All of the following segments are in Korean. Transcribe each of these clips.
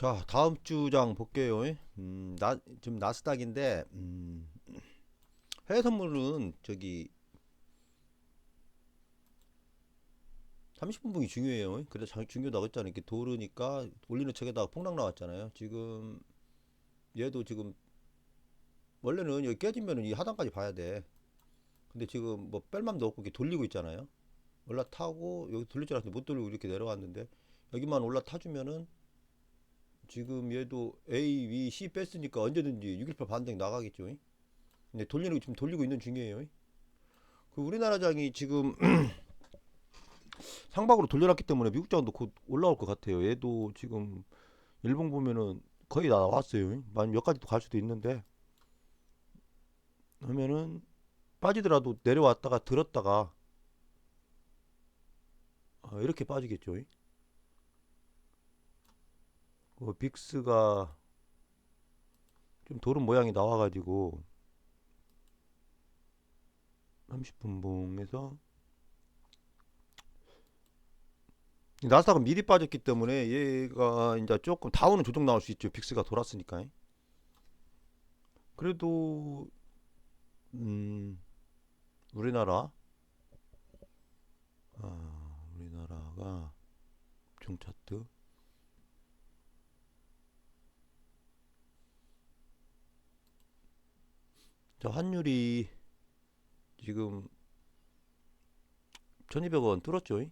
자, 다음 주장 볼게요. 음, 나, 지금 나스닥인데, 음, 해외 선물은 저기 30분봉이 중요해요. 그래 자 중요하다고 했잖아요. 이렇게 도르니까 올리는 척에다가 폭락 나왔잖아요. 지금 얘도 지금 원래는 여기 깨지면은 이 하단까지 봐야 돼. 근데 지금 뭐 뺄맘도 없고 이렇게 돌리고 있잖아요. 올라타고 여기 돌릴 줄 알았는데 못 돌리고 이렇게 내려왔는데 여기만 올라타주면은 지금 얘도 A, B, C 뺐으니까 언제든지 618 반등 나가겠죠. 근데 돌리는 거 지금 돌리고 있는 중이에요. 그 우리나라 장이 지금 상박으로 돌려놨기 때문에 미국 장도 곧 올라올 것 같아요. 얘도 지금 일봉 보면은 거의 다 나왔어요. 만몇 가지 또 갈 수도 있는데 하면은 빠지더라도 내려왔다가 들었다가 어, 이렇게 빠지겠죠. 그 빅스가 좀 도른 모양이 나와가지고 30분 봉에서 나스닥은 미리 빠졌기 때문에 얘가 이제 조금 다운은 조정 나올 수 있죠. 빅스가 돌았으니까. 그래도 음 우리나라 아 우리나라가 중차트 자 환율이 지금 1200원 뚫었죠.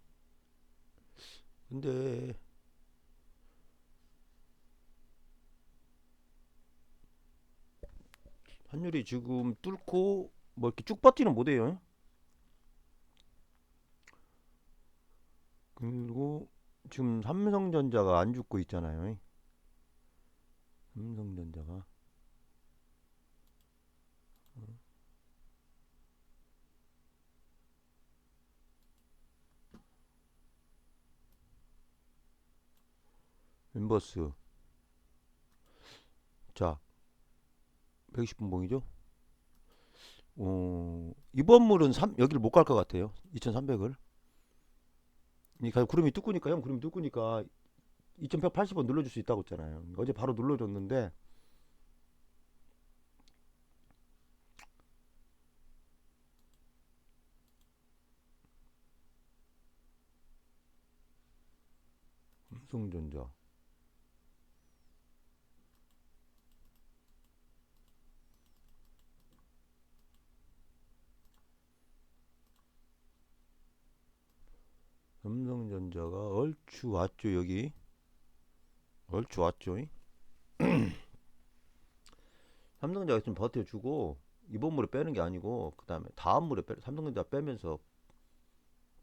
근데 환율이 지금 뚫고 뭐 이렇게 쭉 뻗지는 못해요. 그리고 지금 삼성전자가 안 죽고 있잖아요. 삼성전자가 인버스 자 120분 봉이죠. 어, 이번 물은 3, 여기를 못 갈 것 같아요. 2300을. 그러니까 구름이 뚜꾸니까 형 구름이 뚜꾸니까 2180원 눌러줄 수 있다고 했잖아요. 어제 바로 눌러줬는데 삼성전자 삼성전자가 얼추 왔죠 여기? 얼추 왔죠? 삼성전자가 좀 버텨주고 이번 물에 빼는 게 아니고 그 다음에 다음 물에 빼, 삼성전자 빼면서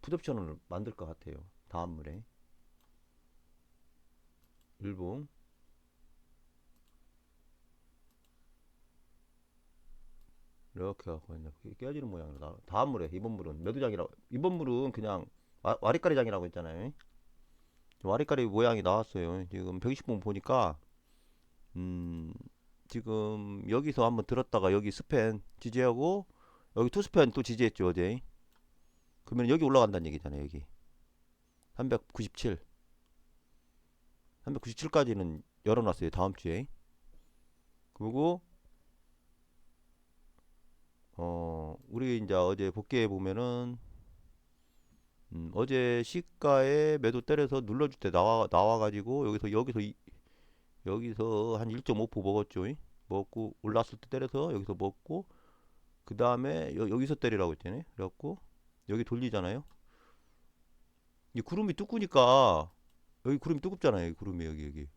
풋옵션을 만들 것 같아요 다음 물에. 일봉. 이렇게 이제 그게 깨지는 모양으로 나 다음 물에 이번 물은 매도장이라고 이번 물은 그냥 와, 와리가리장이라고 했잖아요 와리가리 모양이 나왔어요. 지금 120분 보니까 음 지금 여기서 한번 들었다가 여기 스팬 지지하고 여기 투스팬 또 지지했죠 어제. 그러면 여기 올라간다는 얘기잖아요 여기. 397 397까지는 열어놨어요 다음 주에. 그리고 어 우리 이제 어제 복귀해 보면은 음, 어제 시가에 매도 때려서 눌러줄 때 나와 나와가지고 여기서 여기서 이, 여기서 한 1.5% 먹었죠. 이? 먹고 올랐을 때 때려서 여기서 먹고 그 다음에 여기서 때리라고 했잖아요. 그래갖고 여기 돌리잖아요. 이 구름이 뚜꾸니까 여기 구름이 두껍잖아요. 여기 구름이 여기 여기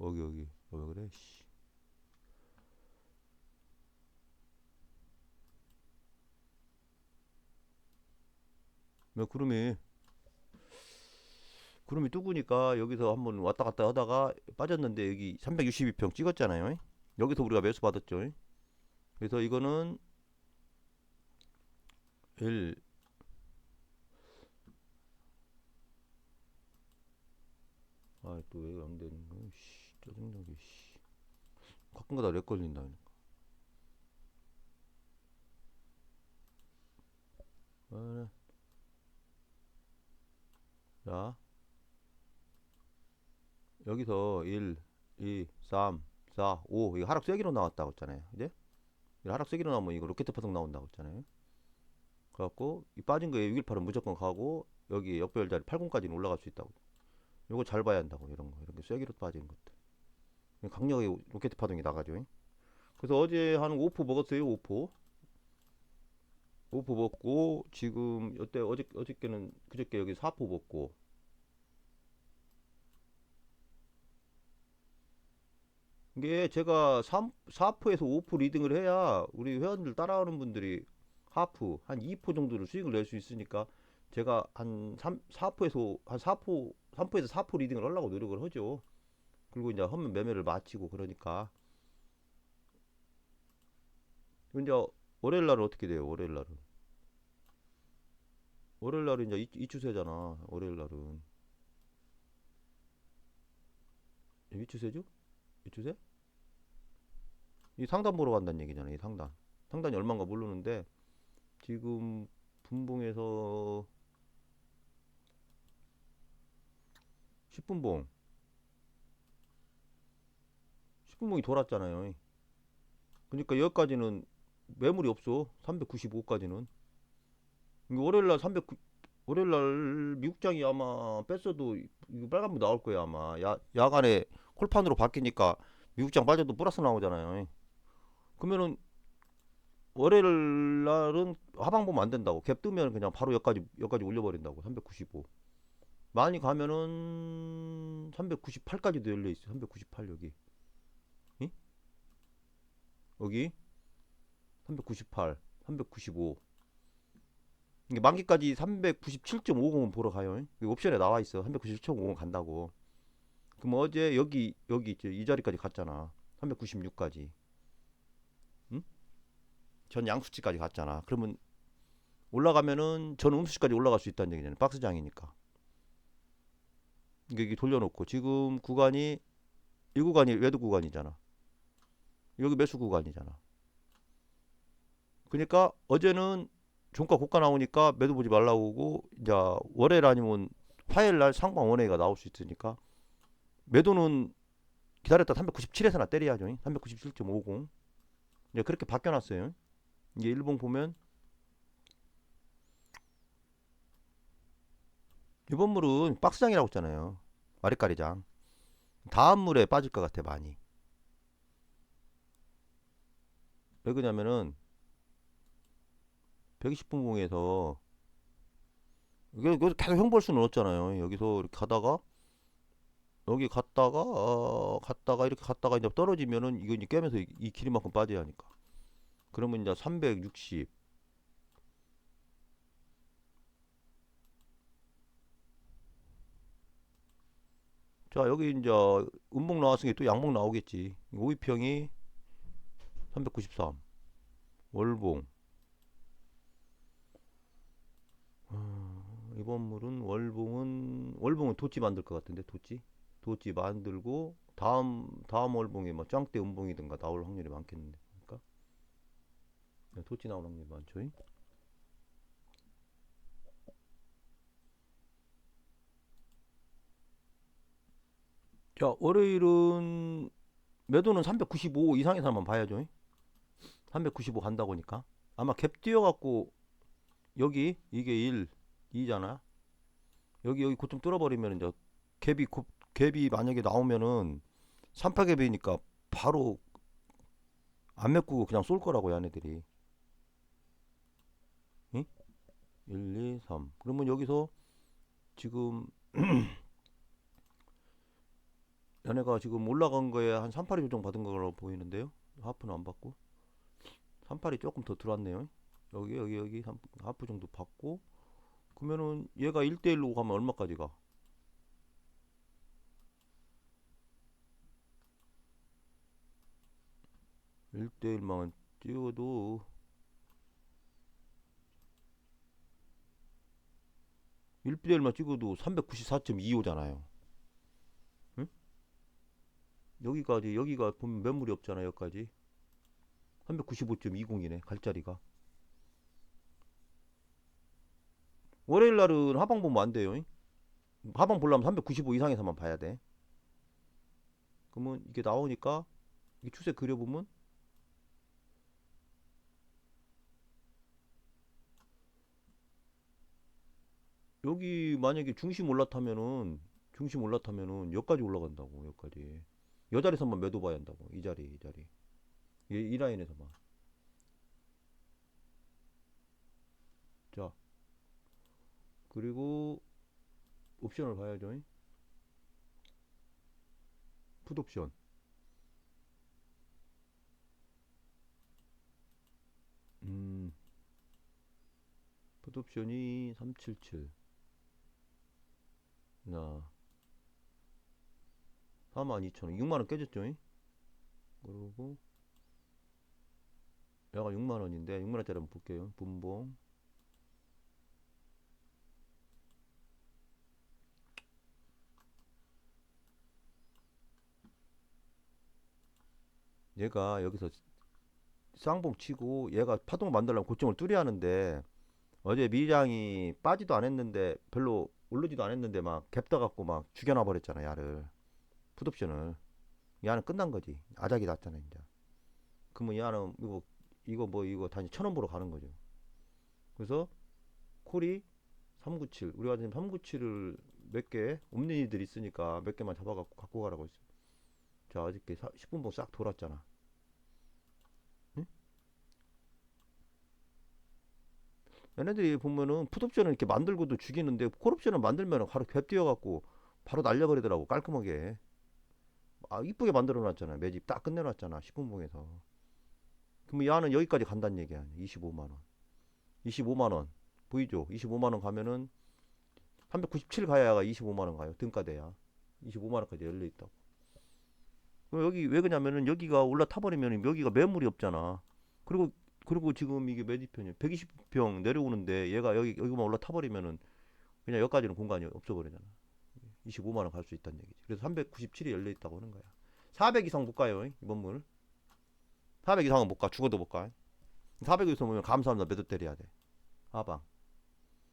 여기 여기 어, 왜 그래? 씨. 구름이 구름이 뚜구니까 여기서 한번 왔다 갔다 하다가 빠졌는데 여기 362평 찍었잖아요. 여기서 우리가 매수 받았죠. 그래서 이거는 1 아, 또 왜 안 되는 거야? 씨, 짜증나게, 씨. 가끔가다 렉 걸린다. 아, 자, 여기서 1, 2, 3, 4, 5 이거 하락 세기로 나왔다고 했잖아요. 이제 이 하락 세기로 나오면 이거 로켓 파동 나온다고 했잖아요. 그래갖고 이 빠진 거에 618은 무조건 가고 여기 역별 자리 80까지는 올라갈 수 있다고. 요거 잘 봐야 한다고 이런 거 이런 게 세기로 빠지는 것들. 강력하게 로켓 파동이 나가죠. 그래서 어제 한 5포 먹었어요. 5포. 5포 먹고 지금 이때 어제 어저께는 그저께 여기 4포 먹고 이게 제가 3, 4포에서 5포 리딩을 해야 우리 회원들 따라오는 분들이 하프 한 2포 정도를 수익을 낼 수 있으니까 제가 한 3, 4포에서 한 4포 3포에서 4포 리딩을 하려고 노력을 하죠. 그리고 이제 하면 매매를 마치고 그러니까 이제 월요일 날은 어떻게 돼요? 월요일 날은 월요일 날은 이제 이, 이 추세잖아. 월요일 날은 이 추세죠? 이 추세? 이 상단 보러 간다는 얘기잖아. 이 상단. 상단이 얼마인가 모르는데 지금 분봉에서 10분봉 10분봉이 돌았잖아요. 그러니까 여기까지는 매물이 없어. 395까지는. 월요일 날 309 월요일 날 미국장이 아마 뺐어도 이거 빨간불 나올 거야 아마. 야 야간에 콜판으로 바뀌니까 미국장 빠져도 플러스 나오잖아요. 그러면은 월요일 날은 하방 보면 안 된다고. 갭 뜨면 그냥 바로 여기까지 여기까지 올려버린다고. 395. 많이 가면은 398까지도 열려 있어. 398 여기. 응? 여기 398, 395. 이게 만기까지 397.50은 보러 가요. 옵션에 나와 있어. 397.50 간다고. 그럼 어제 여기 여기 있죠. 이 자리까지 갔잖아. 396까지. 응? 전 양수치까지 갔잖아. 그러면 올라가면은 전 음수치까지 올라갈 수 있다는 얘기잖아요. 박스장이니까. 이게 돌려놓고 지금 구간이 이 구간이 외도 구간이잖아. 여기 매수 구간이잖아. 그러니까 어제는 종가 고가 나오니까 매도 보지 말라고 하고 이제 월요일 아니면 화요일 날 상방 원회가 나올 수 있으니까 매도는 기다렸다 397에서나 때려야죠. 397.50. 이제 그렇게 바뀌어 놨어요. 이게 일봉 보면 이번 물은 박스장이라고 했잖아요. 마리까리장. 다음 물에 빠질 것 같아 많이. 왜 그러냐면은 120분 공에서 여기서 계속 형볼 수는 없잖아요. 여기서 이렇게 가다가 여기 갔다가 어, 갔다가 이렇게 갔다가 이제 떨어지면은 이거 이제 깨면서 이, 이 길이만큼 빠져야 하니까. 그러면 이제 360 자 여기 이제 음봉 나왔으니 또 양봉 나오겠지. 오이평이 393 월봉 이번 물은 월봉은 월봉은 도치 만들 것 같은데 도치 도치 만들고 다음 다음 월봉에 뭐 짱대 음봉이든가 나올 확률이 많겠는데 그러니까 네, 도치 나올 확률이 많죠. 잉? 자 월요일은 매도는 395 이상에서만 봐야죠. 잉? 395 간다고 하니까 아마 갭 뛰어갖고 여기 이게 1 2잖아. 여기 여기 고점 뚫어버리면 이제 갭이 곱- 갭이 만약에 나오면은 38갭이니까 바로 안 메꾸고 그냥 쏠 거라고 얘네들이. 응? 1 2 3 그러면 여기서 지금 얘네가 지금 올라간 거에 한 38이 조정 받은 거라고 보이는데요? 하프는 안 받고? 38이 조금 더 들어왔네요. 여기 여기 여기 삼- 하프 정도 받고 그러면은 얘가 1대1로 가면 얼마까지 가? 일대일만 찍어도 일대일만 찍어도 394.25잖아요. 응? 여기까지 여기가 보면 매물이 없잖아 여기까지. 395.20이네 갈 자리가 월요일 날은 하방 보면 안 돼요 하방 보려면 395 이상에서만 봐야 돼. 그러면 이게 나오니까 이 추세 그려보면 여기 만약에 중심 올라타면은 중심 올라타면은 여기까지 올라간다고 여기까지. 여 자리에서만 매도 봐야 한다고 이 자리 이 자리. 이, 이 라인에서만. 자 그리고 옵션을 봐야죠. 풋 옵션. 음. 풋 옵션이 377 나. 42,000원. 6만원 깨졌죠. 잉? 그리고. 얘가 6만원인데 6만원짜리 한번 볼게요. 분봉 얘가 여기서 쌍봉 치고 얘가 파동 만들려면 고점을 뚫어야 하는데 어제 미장이 빠지도 안 했는데 별로 오르지도 안 했는데 막 갭다 갖고 막 죽여놔 버렸잖아 야를. 풋옵션을. 야는 끝난 거지. 아작이 났잖아 이제. 그러면 야는 이거 이거 뭐 이거 단지 천원 보러 가는 거죠. 그래서 콜이 397 우리가 지금 397을 몇개 이들 있으니까 몇 개만 잡아갖고 갖고 가라고 했어 자 어저께 10분봉 싹 돌았잖아. 응? 얘네들이 보면은 풋옵션을 이렇게 만들고도 죽이는데 콜옵션을 만들면 바로 갭 뛰어갖고 바로 날려버리더라고 깔끔하게. 아 이쁘게 만들어 놨잖아 매집 딱 끝내놨잖아 10분봉에서. 그러면 야는 여기까지 간다는 얘기야 25만원. 25만원. 보이죠? 25만원 가면은 397 가야가 25만원 가요 등가대야. 25만원까지 열려있다고 그럼 여기 왜 그러냐면은 여기가 올라타 버리면 여기가 매물이 없잖아. 그리고 그리고 지금 이게 매집편이 120평 내려오는데 얘가 여기 여기만 올라타 버리면은 그냥 여기까지는 공간이 없어 버리잖아. 25만 원 갈 수 있다는 얘기지. 그래서 397이 열려 있다고 하는 거야. 400 이상 못 가요 이번 물 400 이상은 못 가 죽어도 못 가 400 이상 오면 감사합니다. 매도 때려야 돼 하방.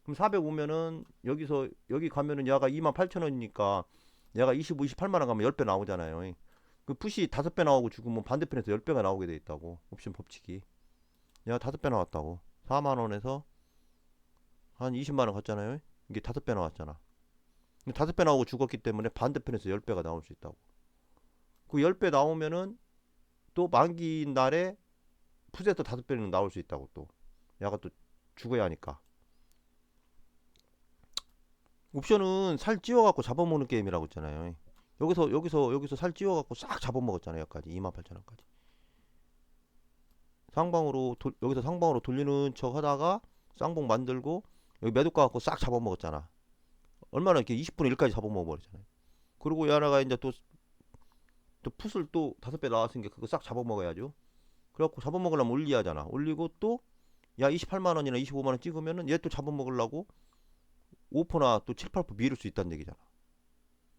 그럼 400 오면은 여기서 여기 가면은 얘가 28,000원이니까 얘가 25, 28만 원 가면 10배 나오잖아요 그 푸시 5배 나오고 죽으면 반대편에서 10배가 나오게 돼 있다고 옵션 법칙이. 얘가 5배 나왔다고. 4만 원에서 한 20만 원 갔잖아요. 이게 5배 나왔잖아. 5배 나오고 죽었기 때문에 반대편에서 10배가 나올 수 있다고. 그 10배 나오면은 또 만기 날에 푸세에서 5배는 나올 수 있다고 또. 얘가 또 죽어야 하니까. 옵션은 살 찌워갖고 잡아먹는 게임이라고 했잖아요 여기서 여기서 여기서 살 찌워 갖고 싹 잡아먹었잖아요 여기까지. 28,000원까지. 상방으로 도, 여기서 상방으로 돌리는 척 하다가 쌍봉 만들고 여기 매도가 갖고 싹 잡아먹었잖아. 얼마나 이렇게 20분의 1까지 잡아먹어 버렸잖아요. 그리고 야나가 이제 또또 풋을 또 다섯 배 나왔으니까 그거 싹 잡아먹어야죠. 그래갖고 잡아먹으려면 올리야잖아. 올리고 또 야 28만 원이나 25만 원 찍으면은 얘 또 잡아먹으려고 5%나 또 7, 8% 미룰 수 있다는 얘기잖아.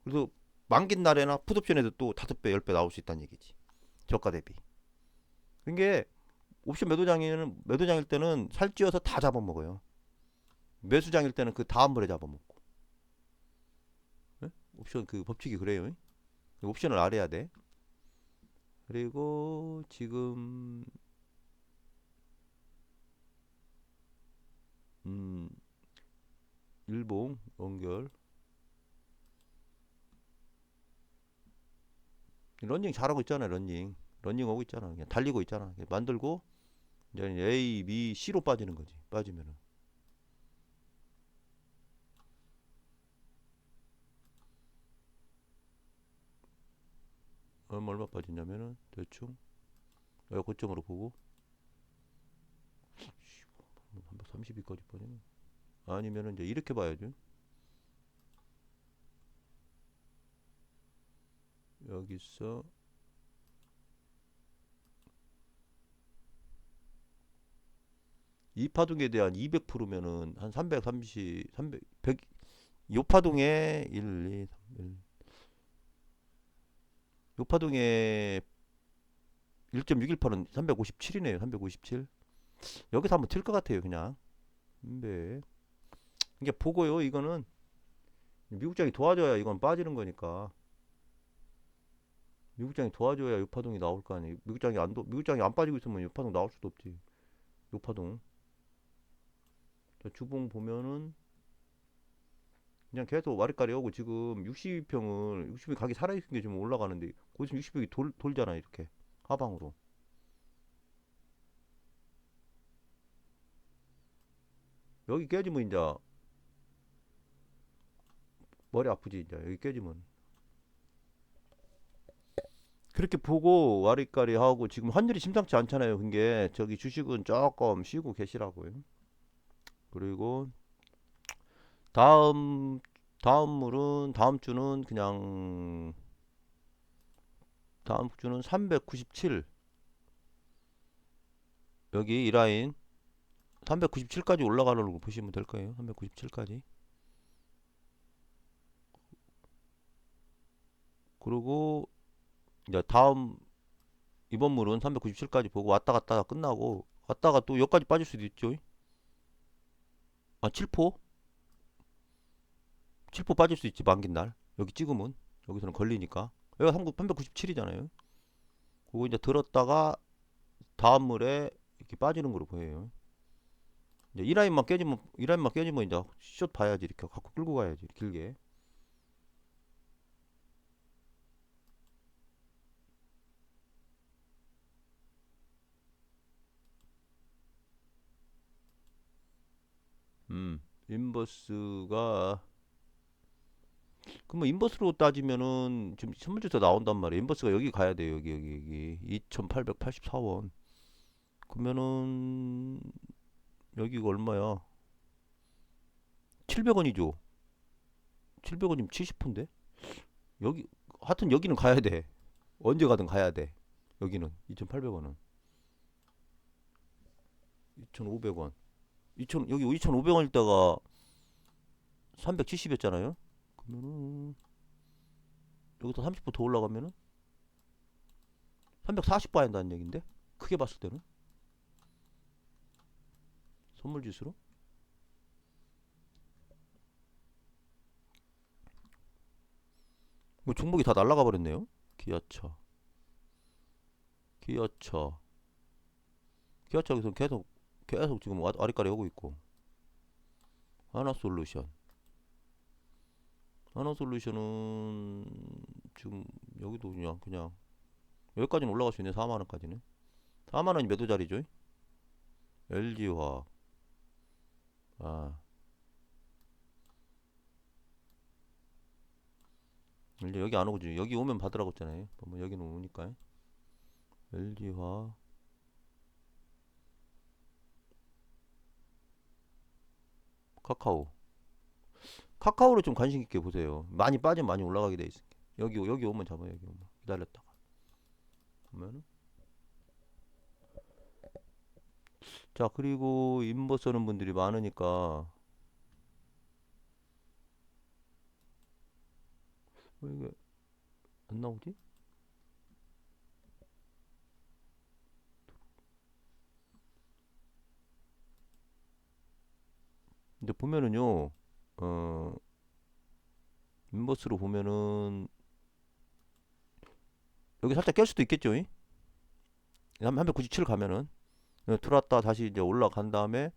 그래서 만긴 날에나 풋옵션에도 또 다섯 배, 열 배 나올 수 있다는 얘기지. 저가 대비. 그게 옵션 매도장에는 매도장일 때는 살찌어서 다 잡아먹어요. 매수장일 때는 그 다음 벌에 잡아먹고. 예? 옵션 그 법칙이 그래요? 옵션을 알아야 돼. 그리고 지금 음 일봉 연결 런닝 잘하고 있잖아 런닝. 런닝 오고 있잖아. 그냥 달리고 있잖아. 그냥 만들고 이제 A, B, C로 빠지는 거지 빠지면은. 얼마 얼마 빠지냐면은 대충 여기 고점으로 보고. 332까지 빠지네. 아니면은 이제 이렇게 봐야죠 여기서 이 파동에 대한 200%면은 한 330, 300, 100, 요 파동에 1, 2, 3, 1. 요 파동에 1.618은 357이네요. 357. 여기서 한번 틀것 같아요, 그냥. 네. 이게 보고요, 이거는 미국장이 도와줘야 이건 빠지는 거니까. 미국장이 도와줘야 요파동이 나올 거 아니에요. 미국장이 안 도, 미국장이 안 빠지고 있으면 요파동 나올 수도 없지. 요파동. 자, 주봉 보면은 그냥 계속 와리까리 오고 지금 60평을 60평 가게 살아있는 게 지금 올라가는데 거기서 60평이 돌, 돌잖아 이렇게 하방으로. 여기 깨지면 이제 머리 아프지 이제 여기 깨지면 그렇게 보고 와리까리 하고 지금 환율이 심상치 않잖아요. 그게 저기 주식은 조금 쉬고 계시라고요. 그리고 다음 다음 물은 다음 주는 그냥 다음 주는 397 여기 이 라인 397까지 올라가는 거 보시면 될 거예요. 397까지. 그리고 이제 다음 이번 물은 397까지 보고 왔다 갔다가 끝나고 왔다가 또 여기까지 빠질 수도 있죠. 아 7포? 7포 빠질 수 있지 만긴 날 여기 찍으면 여기서는 걸리니까 여기가 397이잖아요. 그거 이제 들었다가 다음 물에 이렇게 빠지는 거로 보여요. 이제 이 라인만 깨지면 이 라인만 깨지면 이제 숏 봐야지 이렇게 갖고 끌고 가야지 길게. 음, 인버스가 그러면 인버스로 따지면은 지금 선물주에서 나온단 말이에요. 인버스가 여기 가야 돼요. 여기 여기 여기 2,884원. 그러면은 여기가 얼마야? 700원이죠. 700원이면 70%인데? 여기 하여튼 여기는 가야 돼. 언제 가든 가야 돼. 여기는 2,800원은 2,500원. 2천 여기 2,500원일 때가 370이었잖아요. 그러면은 여기서 30%더 올라가면은 340 봐야 한다는 얘긴데? 크게 봤을 때는? 선물 지수로? 뭐 종목이 다 날라가 버렸네요. 기아차, 기아차, 기아차에서 계속 계속 지금 와- 아리까리 오고 있고. 하나 솔루션. 하나 솔루션은 지금 여기도 그냥 그냥 여기까지는 올라갈 수 있네 4만원까지는. 4만원이 몇 호짜리죠? LG화학 아. 이제 여기 안 오고 여기 오면 받으라고 했잖아요. 뭐 여기는 오니까 LG화학 카카오 카카오를 좀 관심 있게 보세요. 많이 빠지면 많이 올라가게 돼 있을게. 여기 오- 여기 오면 잡아요. 여기 오면 기다렸다가 보면은 자 그리고 인버 쓰는 분들이 많으니까 왜 이게 안 나오지? 근데 보면은요 어 인버스로 보면은 여기 살짝 깰 수도 있겠죠? 이? 397 가면은 어, 들어왔다 다시 이제 올라간 다음에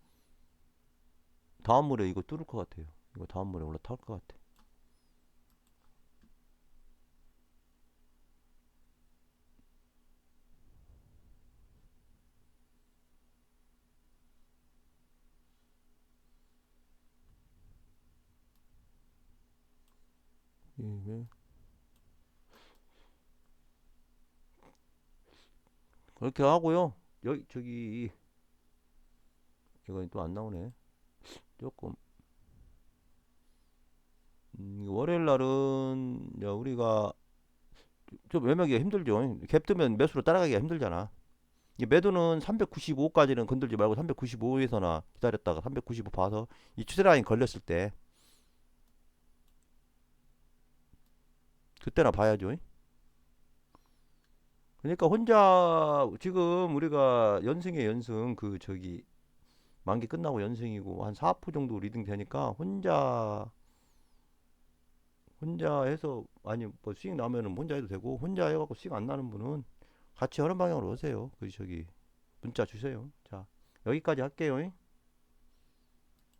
다음 물에 이거 뚫을 것 같아요. 이거 다음 물에 올라탈 것 같아. 이게 그렇게 하고요. 여기 저기 이건 또 안 나오네. 조금 음, 월요일 날은 야, 우리가 좀 매매하기가 힘들죠. 갭 뜨면 매수로 따라가기가 힘들잖아. 이 매도는 395까지는 건들지 말고 395에서나 기다렸다가 395 봐서 이 추세 라인 걸렸을 때 그때나 봐야죠. 그러니까 혼자 지금 우리가 연승에 연승 그 저기 만기 끝나고 연승이고 한4% 정도 리딩 되니까 혼자 혼자 해서 아니 뭐 수익 나면은 혼자 해도 되고 혼자 해갖고 수익 안 나는 분은 같이 하는 방향으로 오세요. 그 저기 문자 주세요. 자 여기까지 할게요.